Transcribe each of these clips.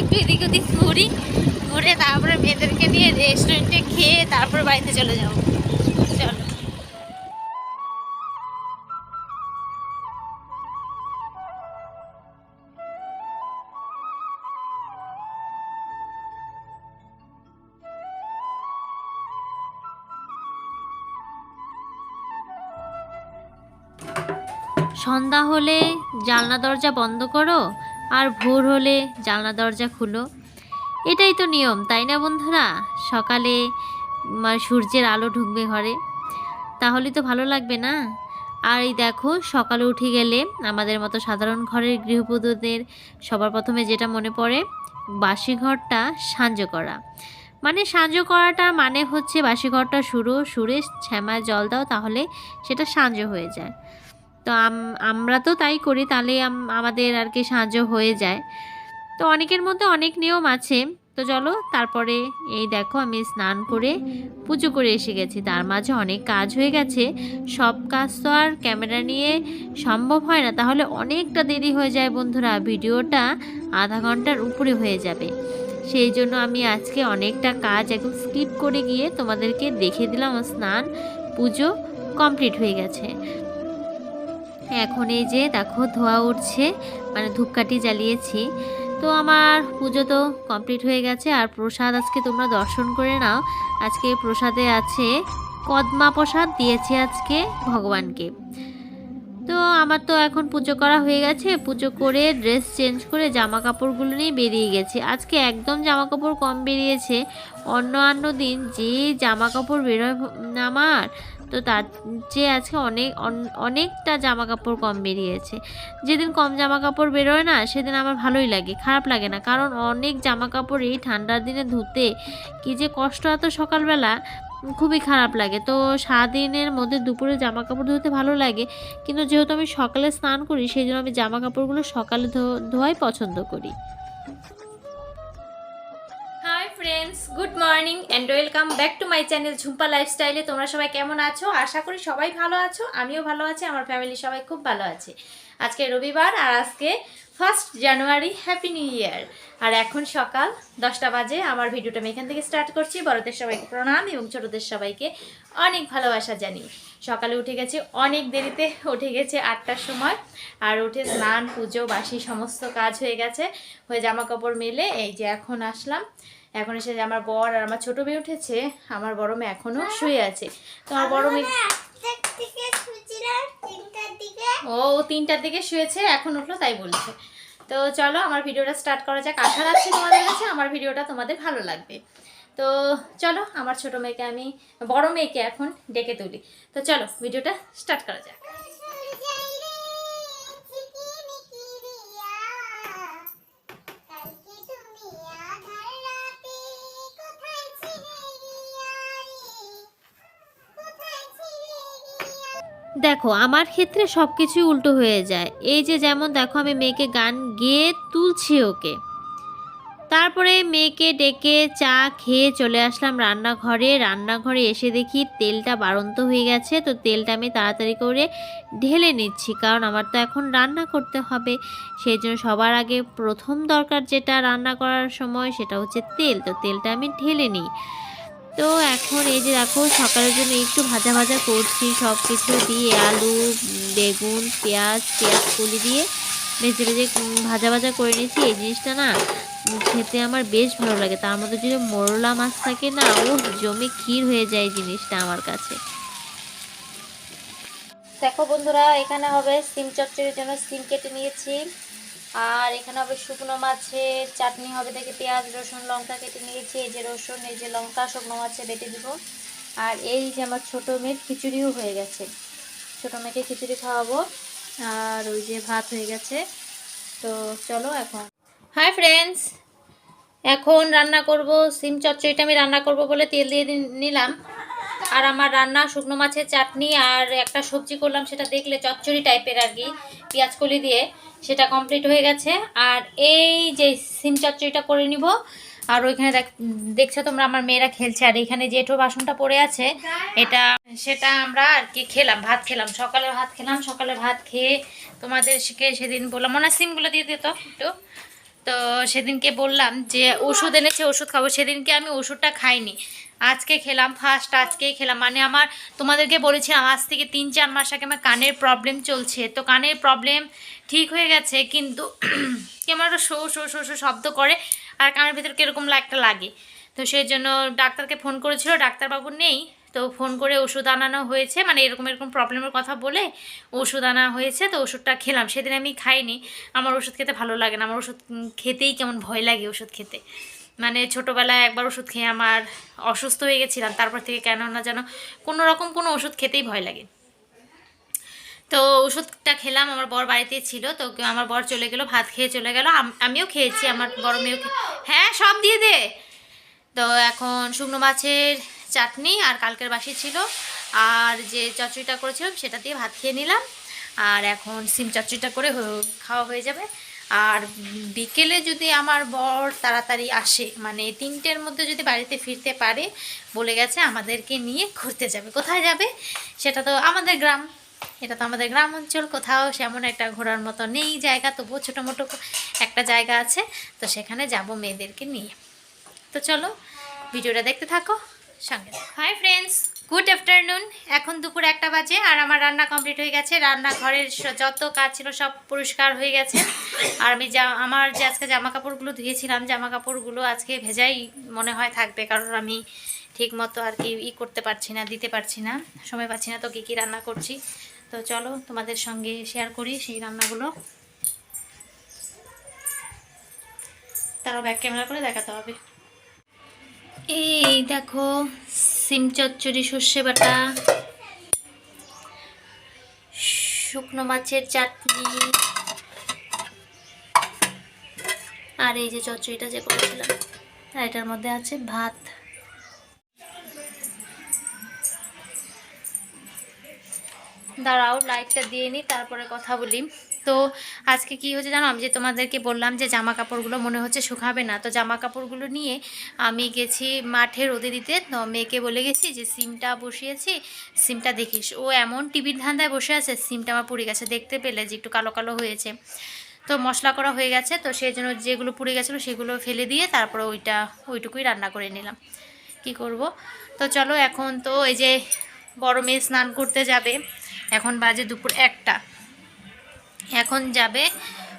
একটু এদিক ওদিক ঘুরি, ঘুরে তারপরে মেয়েদেরকে নিয়ে রেস্টুরেন্টে খেয়ে তারপর বাড়িতে চলে যাব। সন্ধ্যা হলে জানলা দরজা বন্ধ করো আর ভোর হলে জানলা দরজা খুলো। এটাই তো নিয়ম, তাই না বন্ধুরা? সকালে সূর্যের আলো ঢুকবে ঘরে। তাহলে তো ভালো লাগবে না? আর এই দেখো, সকালে উঠে গেলে আমাদের মতো সাধারণ ঘরের গৃহবধূদের সবার প্রথমে যেটা মনে পড়ে বাসি ঘরটা সাঞ্জ করা। মানে সাঞ্জ করাটা মানে হচ্ছে বাসি ঘরটা শুরু, সুরে ছ্যামায় জল দাও, তাহলে সেটা সাঞ্জ হয়ে যায়। তো আম- আমরা তো তাই করি, তাহলে আমাদের আর কি সাহায্য হয়ে যায়। তো অনেকের মধ্যে অনেক নিয়ম আছে। তো চলো, তারপরে এই দেখো, আমি স্নান করে পুজো করে এসে গেছি। তার মাঝে অনেক কাজ হয়ে গেছে। সব কাজ তো আর ক্যামেরা নিয়ে সম্ভব হয় না। তাহলে অনেকটা দেরি হয়ে যায় বন্ধুরা, ভিডিওটা আধা ঘণ্টার উপরে হয়ে যাবে। সেই জন্য আমি আজকে অনেকটা কাজ একদম স্কিপ করে গিয়ে তোমাদেরকে দেখে দিলাম স্নান পুজো কমপ্লিট হয়ে গেছে। এখন এই যে দেখো ধোয়া উঠছে মানে ধূপকাঠি জ্বালিয়েছি। তো আমার পুজো তো কমপ্লিট হয়ে গেছে, আর প্রসাদ আজকে তোমরা দর্শন করে নাও। আজকে প্রসাদে আছে কদমা প্রসাদ, দিয়েছি আজকে ভগবানকে। তো আমার তো এখন পুজো করা হয়ে গেছে, পুজো করে ড্রেস চেঞ্জ করে জামা কাপড়গুলো নিয়ে বেরিয়ে গেছে। আজকে একদম জামা কাপড় কম বেরিয়েছে। অন্য অন্য দিন যে জামা কাপড় বেরোয় আমার তো তার চেয়ে আজকে অনেক, অন- অনেকটা জামা কাপড় কম বেরিয়েছে। যেদিন কম জামা কাপড় বেরোয় না, সেদিন আমার ভালোই লাগে, খারাপ লাগে না। কারণ অনেক জামা কাপড় এই ঠান্ডার দিনে ধুতে কি যে কষ্ট এত সকালবেলা, খুবই খারাপ লাগে। তো সারাদিনের মধ্যে দুপুরে জামা কাপড় ধুতে ভালো লাগে। কিন্তু যেহেতু আমি সকালে স্নান করি, সেই জন্য আমি জামা কাপড়গুলো সকালে ধোয়াই পছন্দ করি। Friends good morning and welcome back to my channel Jhumpa লাইফস্টাইলে তোমরা সবাই কেমন আছো? আশা করি সবাই ভালো আছো, আমিও ভালো আছি, আমার ফ্যামিলি সবাই খুব ভালো আছে। আজকে রবিবার আর আজকে first January happy new year আর এখন সকাল দশটা বাজে, আমার ভিডিওটা আমি এখান থেকে স্টার্ট করছি। বড়দের সবাইকে প্রণাম এবং ছোটদের সবাইকে অনেক ভালোবাসা জানি সকালে উঠে গেছে, অনেক দেরিতে উঠে গেছে আটটার সময়। আর উঠে স্নান, পুজো, বাসি, সমস্ত কাজ হয়ে গেছে। হয়ে জামা কাপড় মেলে, এই যে এখন আসলাম। এখন এসে আমার বর আর আমার ছোট মেয়ে উঠেছে আমার বড় মেয়ে এখনও শুয়ে আছে। তো আমার বড় মেয়ে ও ও তিনটার দিকে শুয়েছে এখন উঠল তাই বলছে। তো চলো আমার ভিডিওটা স্টার্ট করা যাক। আশা রাখছি তোমাদের কাছে আমার ভিডিওটা তোমাদের ভালো লাগবে। তো চলো আমার ছোট মেয়েকে আমি বড় মেয়েকে এখন ডেকে তুলি। তো চলো ভিডিওটা স্টার্ট করা যাক। দেখো, আমার ক্ষেত্রে সব কিছুই উল্টো হয়ে যায়। এই যে যেমন দেখো, আমি মেয়েকে গান গেয়ে তুলছি ওকে। তারপরে মেয়েকে ডেকে চা খেয়ে চলে আসলাম রান্নাঘরে। রান্নাঘরে এসে দেখি তেলটা বাড়ন্ত হয়ে গেছে, তো তেলটা আমি তাড়াতাড়ি করে ঢেলে নিচ্ছি, কারণ আমার তো এখন রান্না করতে হবে। সেই জন্য সবার আগে প্রথম দরকার যেটা রান্না করার সময়, সেটা হচ্ছে তেল। তো তেলটা আমি ঢেলে নিই। তো এখন এই যে দেখো, সকালের জন্য একটু ভাজা ভাজা করছি সব কিছু দিয়ে আলু, বেগুন, পেঁয়াজ পেঁয়াজ কলি দিয়ে ভেজে ভেজে ভাজা ভাজা করে নিয়েছি। এই জিনিসটা না খেতে আমার বেশ ভালো লাগে। তার মধ্যে যদি মোরলা মাছ থাকে না ও জমে ক্ষীর হয়ে যায় জিনিসটা আমার কাছে। দেখো বন্ধুরা, এখানে হবে সিম চচ্চড়ির জন্য সিম কেটে নিয়েছি। আর এখানে হবে শুকনো মাছের চাটনি হবে, দেখে পেঁয়াজ, রসুন, লঙ্কা কেটে নিয়েছি। এই যে রসুন, এই যে লঙ্কা, শুকনো মাছে বেটে দিব। আর এই যে আমার ছোটো মেয়ের খিচুড়িও হয়ে গেছে। ছোটো মেয়েকে খিচুড়ি খাওয়াবো। আর ওই যে ভাত হয়ে গেছে। তো চলো এখন। হাই ফ্রেন্ডস, এখন রান্না করব। সিম চচ্চড়িটা আমি রান্না করব বলে তেল দিয়ে নিলাম। আর আমার রান্না শুকনো মাছের চাটনি আর একটা সবজি করলাম, সেটা দেখলে চচ্চড়ি টাইপের আর কি, পেঁয়াজ কলি দিয়ে, সেটা কমপ্লিট হয়ে গেছে। আর এই যে সিম চচ্চড়িটা করে নিব, আর ওইখানে দেখ- দেখছ তোমরা আমার মেয়েরা খেলছে, আর এখানে এঁটো বাসনটা পড়ে আছে, এটা সেটা আমরা আর কি খেলাম, ভাত খেলাম সকালে ভাত খেলাম সকালে ভাত খেয়ে তোমাদের শিখে সেদিন বললাম, মনে সিমগুলো দিয়ে দিত একটু। তো সেদিনকে বললাম যে ওষুধ এনেছে, ওষুধ খাব। সেদিনকে আমি ওষুধটা খাইনি। আজকে খেলাম ফার্স্ট আজকেই খেলাম। মানে আমার তোমাদেরকে বলেছিলাম, আজ থেকে তিন চার মাস আগে আমার কানের প্রবলেম চলছে। তো কানের প্রবলেম ঠিক হয়ে গেছে, কিন্তু কেমন একটা শো শো শো শো শব্দ করে আর কানের ভিতর কীরকম একটা লাগে। তো সেই জন্য ডাক্তারকে ফোন করেছিল, ডাক্তারবাবু নেই। তো ফোন করে ওষুধ আনানো হয়েছে মানে এরকম এরকম প্রবলেমের কথা বলে ওষুধ আনা হয়েছে, তো ওষুধটা খেলাম। সেদিন আমি খাইনি, আমার ওষুধ খেতে ভালো লাগে না, আমার ওষুধ খেতেই কেমন ভয় লাগে ওষুধ খেতে। মানে ছোটোবেলায় একবার ওষুধ খেয়ে আমার অসুস্থ হয়ে গেছিলাম, তারপর থেকে কেন না যেন কোনো রকম কোনো ওষুধ খেতেই ভয় লাগে। তো ওষুধটা খেলাম, আমার বর বাড়িতে ছিল, তো আমার বর চলে গেল, ভাত খেয়ে চলে গেল আমিও খেয়েছি, আমার বড় মেয়েও হ্যাঁ সব দিয়ে দে। তো এখন শুকনো মাছের চাটনি আর কালকের বাসি ছিল। আর যে চচ্চড়িটা করেছিলাম সেটা দিয়ে ভাত খেয়ে নিলাম। আর এখন সিম চচ্চড়িটা করে খাওয়া হয়ে যাবে। আর বিকেলে যদি আমার বর তাড়াতাড়ি আসে মানে তিনটের মধ্যে যদি বাড়িতে ফিরতে পারে, বলে গেছে আমাদেরকে নিয়ে ঘুরতে যাবে। কোথায় যাবে? সেটা তো আমাদের গ্রাম। এটা তো আমাদের গ্রাম অঞ্চল, কোথাও সেমন একটা ঘোরার মতো নেই জায়গা। তবুও ছোটো মোটো একটা জায়গা আছে। তো সেখানে যাব মেয়েদেরকে নিয়ে। তো চলো, ভিডিওটা দেখতে থাকো। সঙ্গে হাই ফ্রেন্ডস গুড আফটারনুন এখন দুপুর একটা বাজে আর আমার রান্না কমপ্লিট হয়ে গেছে। রান্নাঘরের যত কাজ ছিল সব পরিষ্কার হয়ে গেছে। আর আমি যা আমার যে আজকে জামা কাপড়গুলো ধুয়েছিলাম জামা কাপড়গুলো আজকে ভেজাই মনে হয় থাকবে কারণ আমি ঠিক মতো আর কি ই করতে পারছি না, দিতে পারছি না। সময় পাচ্ছি না তো কী কী রান্না করছি। তো চলো তোমাদের সঙ্গে শেয়ার করি সেই রান্নাগুলো। তারাও ব্যাক ক্যামেরা করে দেখাতে হবে। এই দেখো, সিম চচ্চড়ি, সর্ষে বাটা, শুকনো মাছের চাটনি, আর এই যে চচ্চড়িটা যে করেছিলাম, আর এটার মধ্যে আছে ভাত। দাঁড়াও লাইটটা দিয়ে নিই তারপরে কথা বলি। তো আজকে কি হচ্ছে জানো? আমি যে তোমাদেরকে বললাম যে জামা কাপড়গুলো মনে হচ্ছে শুকাবে না, তো জামা কাপড়গুলো নিয়ে আমি গেছি মাঠে রোদে দিতে। তো মেয়েকে বলে গেছি যে, সিমটা বসিয়েছি, সিমটা দেখিস। ও এমন টিভির ধান্দায় বসে আছে, সিমটা আমার পুড়ে গেছে, দেখতে পেলে যে একটু কালো কালো হয়েছে। তো মশলা করা হয়ে গেছে, তো সেই জন্য যেগুলো পুড়ে গেছিল সেগুলো ফেলে দিয়ে তারপরে ওইটা, ওইটুকুই রান্না করে নিলাম। কি করব? তো চলো এখন তো এই যে বড় মেয়ে স্নান করতে যাবে, এখন বাজে দুপুর একটা। এখন যাবে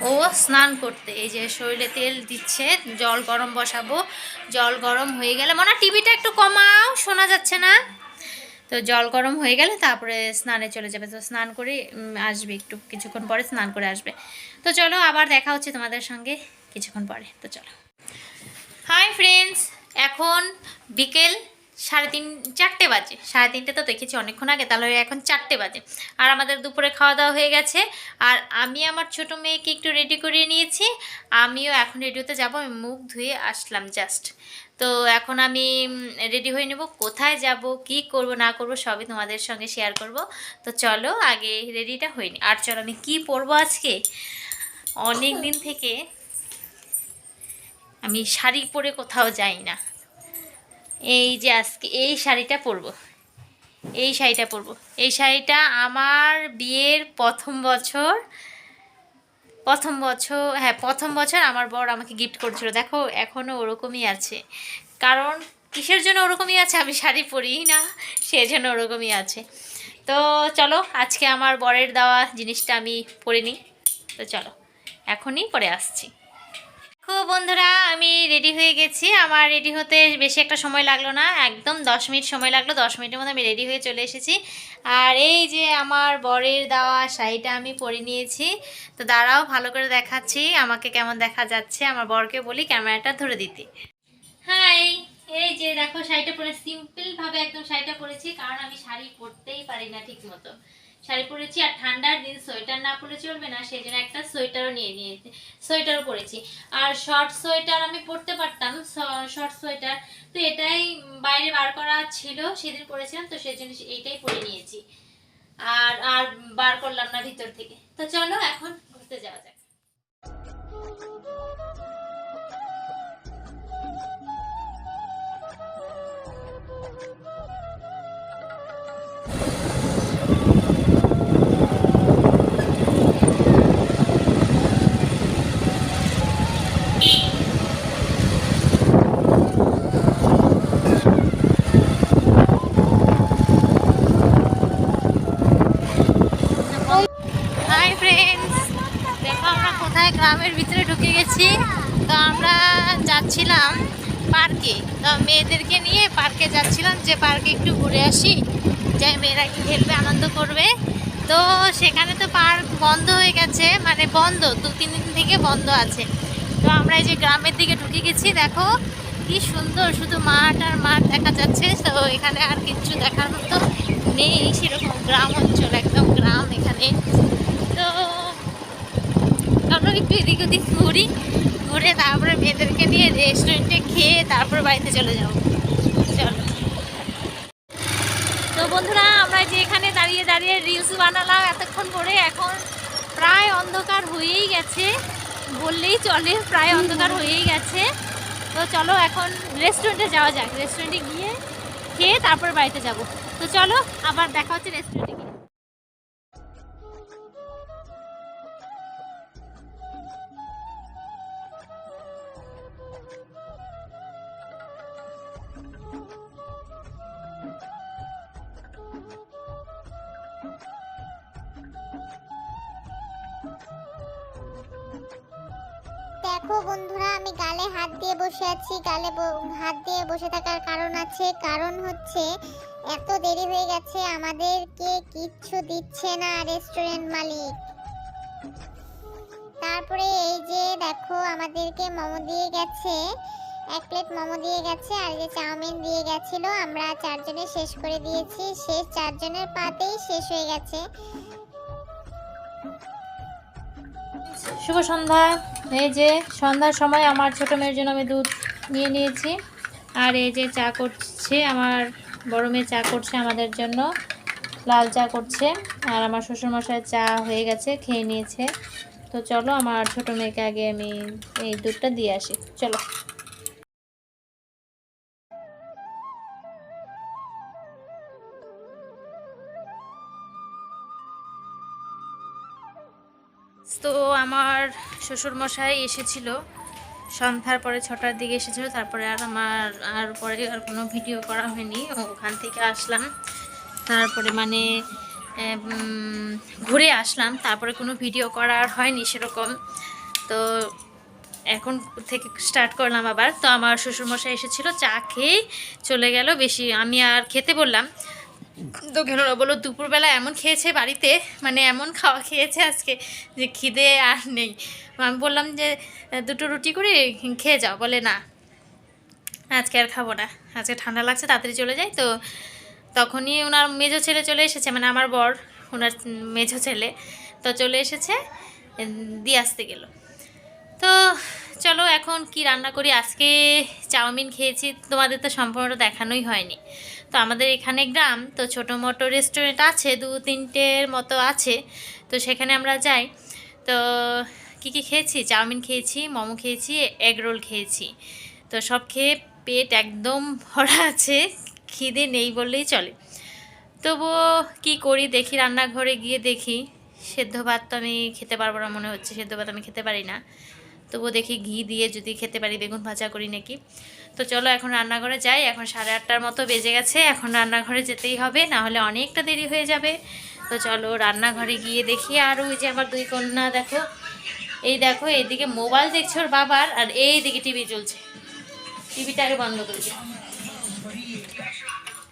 ও স্নান করতে। এই যে শরীরে তেল দিচ্ছে, জল গরম বসাবো। জল গরম হয়ে গেলে, মনে, টিভিটা একটু কমাও, শোনা যাচ্ছে না। তো জল গরম হয়ে গেলে তারপরে স্নানে চলে যাবে। তো স্নান করে আসবে একটু, কিছুক্ষণ পরে স্নান করে আসবে। তো চলো, আবার দেখা হচ্ছে তোমাদের সঙ্গে কিছুক্ষণ পরে। তো চলো। হাই ফ্রেন্ডস এখন বিকেল সাড়ে তিন, চারটে বাজে। সাড়ে তিনটে তো দেখেছি অনেকক্ষণ আগে, তাহলে এখন চারটে বাজে। আর আমাদের দুপুরে খাওয়া দাওয়া হয়ে গেছে। আর আমি আমার ছোট মেয়েকে একটু রেডি করিয়ে নিয়েছি। আমিও এখন রেডিওতে যাব। আমি মুখ ধুয়ে আসলাম জাস্ট তো এখন আমি রেডি হয়ে নেব। কোথায় যাব, কি করব, না করব, সবই তোমাদের সঙ্গে শেয়ার করব। তো চলো, আগে রেডিটা হয়নি আর চলো, আমি কি পরবো আজকে? অনেক দিন থেকে আমি শাড়ি পরে কোথাও যাই না। এই যে আজকে, এই শাড়িটা পরবো। এই শাড়িটা পরবো। এই শাড়িটা আমার বিয়ের প্রথম বছর প্রথম বছর হ্যাঁ প্রথম বছর আমার বর আমাকে গিফট করেছিল। দেখো এখনও ওরকমই আছে। কারণ কিসের জন্য ওরকমই আছে? আমি শাড়ি পরি না, সেজন্য ওরকমই আছে। তো চলো, আজকে আমার বরের দেওয়া জিনিসটা আমি পরে নিই। তো চলো, এখনই পরে আসছি। বন্ধুরা, আমি রেডি হয়ে গেছি। আমার রেডি হতে বেশি একটা সময় লাগল না, একদম দশ মিনিট সময় লাগল, দশ মিনিটের মধ্যে আমি রেডি হয়ে চলে এসেছি। আর এই যে আমার বরের দেওয়া শাড়িটা আমি পরে নিয়েছি, তো দাঁড়াও, ভালো করে দেখাচ্ছি, আমাকে কেমন দেখা যাচ্ছে, আমার বরকে বলি ক্যামেরাটা ধরে দিতে। হাই এই যে দেখো শাড়িটা পরে সিম্পল ভাবে একদম শাড়িটা পরেছি, কারণ আমি শাড়ি পরতেই পারি না ঠিক মতো শাড়ি পরেছি আর ঠান্ডার দিন সোয়েটার না পরে চলবে না, সেই জন্য একটা সোয়েটারও নিয়ে নিয়েছি, সোয়েটারও পরেছি। আর শর্ট সোয়েটার আমি পরতে পারতাম শর্ট সোয়েটার। তো এটাই বাইরে বার করা ছিল, সেদিন পরেছিলাম, তো সেই জন্য এইটাই পরে নিয়েছি। আর আর বার করলাম না ভিতর থেকে। তো চলো এখন ঘুরতে যাওয়া যাক। যাচ্ছিলাম পার্কে। তো মেয়েদেরকে নিয়ে পার্কে যাচ্ছিলাম যে পার্কে একটু ঘুরে আসি। যে মেয়েরা কি খেলবে, আনন্দ করবে। তো সেখানে তো পার্ক বন্ধ হয়ে গেছে মানে বন্ধ, দু তিন দিন থেকে বন্ধ আছে। তো আমরা এই যে গ্রামের দিকে ঢুকে গেছি, দেখো কি সুন্দর, শুধু মাঠ আর মাঠ দেখা যাচ্ছে। তো এখানে আর কিছু দেখার মতো নেই, সেরকম গ্রাম অঞ্চল, একদম গ্রাম এখানে। আমরা একটু এদিক ওদিক ঘুরি, ঘুরে তারপরে মেয়েদেরকে নিয়ে রেস্টুরেন্টে খেয়ে তারপর বাড়িতে চলে যাব। চলো। তো বন্ধুরা, আমরা যে এখানে দাঁড়িয়ে দাঁড়িয়ে রিলস বানালাম এতক্ষণ করে এখন প্রায় অন্ধকার হয়েই গেছে। বললেই চলে, প্রায় অন্ধকার হয়েই গেছে। তো চলো এখন রেস্টুরেন্টে যাওয়া যাক। রেস্টুরেন্টে গিয়ে খেয়ে তারপর বাড়িতে যাব। তো চলো, আবার দেখা হচ্ছে রেস্টুরেন্টে দেখো বন্ধুরা, আমি গালে হাত দিয়ে বসে আছি। গালে হাত দিয়ে বসে থাকার কারণ আছে। কারণ হচ্ছে, এত দেরি হয়ে গেছে, আমাদেরকে কিচ্ছু দিচ্ছে না রেস্টুরেন্ট মালিক। তারপরে এই যে দেখো, আমাদেরকে মোমো দিয়ে গেছে। এক প্লেট মোমো দিয়ে গেছে, আর যে চাউমিন দিয়ে গেছিল। আমরা চারজনে শেষ করে দিয়েছি। শেষ চারজনের পাতেই শেষ হয়ে গেছে। শুভ সন্ধ্যা। এই যে সন্ধ্যার সময় আমার ছোট মেয়ের জন্য আমি দুধ নিয়ে নিয়েছি। আর এই যে চা করছে, আমার বড় মেয়ে চা করছে আমাদের জন্য। লাল চা করছে আর আমার শ্বশুরমশাই চা হয়ে গেছে, খেয়ে নিয়েছে। তো চলো আমার ছোট মেয়েকে আগে আমি এই দুধটা দিয়ে আসি। চলো। শ্বশুরমশাই এসেছিল। সন্ধ্যার পরে ছটার দিকে এসেছিল, তারপরে আর আমার, আর পরে আর কোনো ভিডিও করা হয়নি। ওখান থেকে আসলাম। তারপরে মানে ঘুরে আসলাম। তারপরে কোনো ভিডিও করা আর হয়নি সেরকম। তো এখন থেকে স্টার্ট করলাম আবার। তো আমার শ্বশুরমশাই এসেছিল, চা খেয়ে চলে গেল। বেশি আমি আর খেতে বললাম। তো গেল বলো, দুপুরবেলা এমন খেয়েছে বাড়িতে মানে এমন খাওয়া খেয়েছে আজকে যে খিদে আর নেই। আমি বললাম যে, দুটো রুটি করে খেয়ে যাও। বলে না, আজকে আর খাব না। আজকে ঠান্ডা লাগছে, তাড়াতাড়ি চলে যাই। তো তখনই ওনার মেজো ছেলে চলে এসেছে মানে আমার বর, ওনার মেজো ছেলে। তো চলে এসেছে দিয়ে আসতে গেল। তো চলো এখন কি রান্না করি? আজকে চাউমিন খেয়েছি, তোমাদের তো সম্পূর্ণটা দেখানোই হয়নি। তো আমাদের এখানে গ্রাম, তো ছোটো মোটো রেস্টুরেন্ট আছে, দু তিনটের মতো আছে, তো সেখানে আমরা যাই। তো কি কি খেয়েছি? চাউমিন খেয়েছি, মোমো খেয়েছি এগ রোল খেয়েছি। তো সব খেয়ে পেট একদম ভরা আছে, খিদে নেই বললেই চলে। তবুও কি করি? দেখি রান্নাঘরে গিয়ে দেখি। সেদ্ধ ভাত তো আমি খেতে পারব না মনে হচ্ছে, সেদ্ধ ভাত আমি খেতে পারি না। তবুও দেখি ঘি দিয়ে যদি খেতে পারি বেগুন ভাজা করি নাকি। তো চলো এখন রান্নাঘরে যাই, এখন সাড়ে আটটার মতো বেজে গেছে, এখন রান্নাঘরে যেতেই হবে না হলে অনেকটা দেরি হয়ে যাবে। তো চলো রান্নাঘরে গিয়ে দেখি, আর ওই যে আমার দুই কন্যা, দেখো, এই দেখো, এইদিকে মোবাইল দেখছে ওর বাবার, আর এই দিকে টিভি চলছে। টিভিটা আগে বন্ধ করে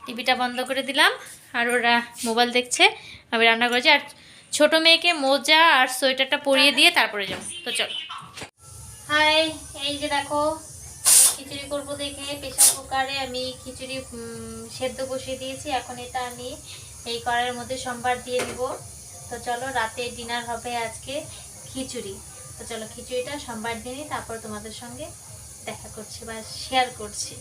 টিভিটা বন্ধ করে দিলাম, আর ওরা মোবাইল দেখছে। আমি রান্না করেছি আর ছোট মেয়েকে মোজা আর সোয়েটারটা পরিয়ে দিয়ে তারপরে যাব। তো চলো। হাই, এই যে দেখো খিচুড়ি করব দেখে। প্রেশার কুকারে আমি খিচুড়ি সেদ্ধ বসিয়ে দিয়েছি। এখন এটা আমি এই কড়াইয়ের মধ্যে সোমবার দিয়ে দিব। তো চলো, রাতে ডিনার হবে আজকে খিচুড়ি। তো চলো, খিচুড়িটা সোমবার দিনই তারপর তোমাদের সঙ্গে দেখা করছি বা শেয়ার করছি।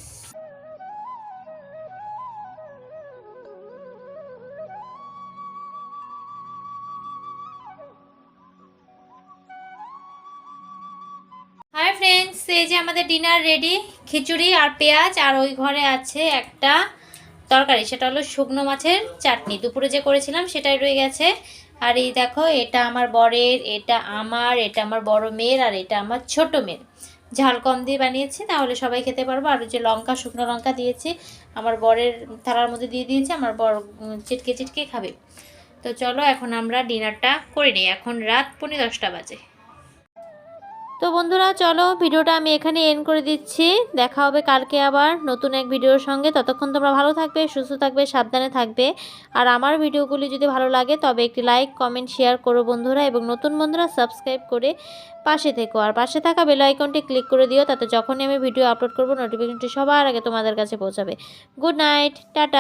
ফ্রেন্ডস এই যে আমাদের ডিনার রেডি খিচুড়ি আর পেঁয়াজ, আর ওই ঘরে আছে একটা তরকারি, সেটা হলো শুকনো মাছের চাটনি। দুপুরে যে করেছিলাম, সেটাই রয়ে গেছে। আর এই দেখো, এটা আমার বরের, এটা আমার এটা আমার বড় মেয়ের, আর এটা আমার ছোট মেয়ের। ঝাল কম দিয়ে বানিয়েছি, তাহলে সবাই খেতে পারব। আর যে লঙ্কা, শুকনো লঙ্কা দিয়েছি, আমার বরের থালার মধ্যে দিয়ে দিয়েছি, আমার বর চিটকে চিটকে খাবে। তো চলো, এখন আমরা ডিনারটা করে নিই। এখন রাত পৌনে দশটা বাজে। তো বন্ধুরা, চলো ভিডিওটা আমি এখানে এন্ড করে দিচ্ছি। দেখা হবে কালকে আবার নতুন এক ভিডিওর সঙ্গে। ততক্ষণ তোমরা ভালো থাকবে, সুস্থ থাকবে, সাবধানে থাকবে। আর আমার ভিডিওগুলি যদি ভালো লাগে, তবে একটি লাইক কমেন্ট শেয়ার করো বন্ধুরা এবং নতুন বন্ধুরা সাবস্ক্রাইব করে পাশে থেকো। আর পাশে থাকা বেল আইকনটি ক্লিক করে দিও, তাতে যখনই আমি ভিডিও আপলোড করব নোটিফিকেশনটি সবার আগে তোমাদের কাছে পৌঁছাবে। Good night tata.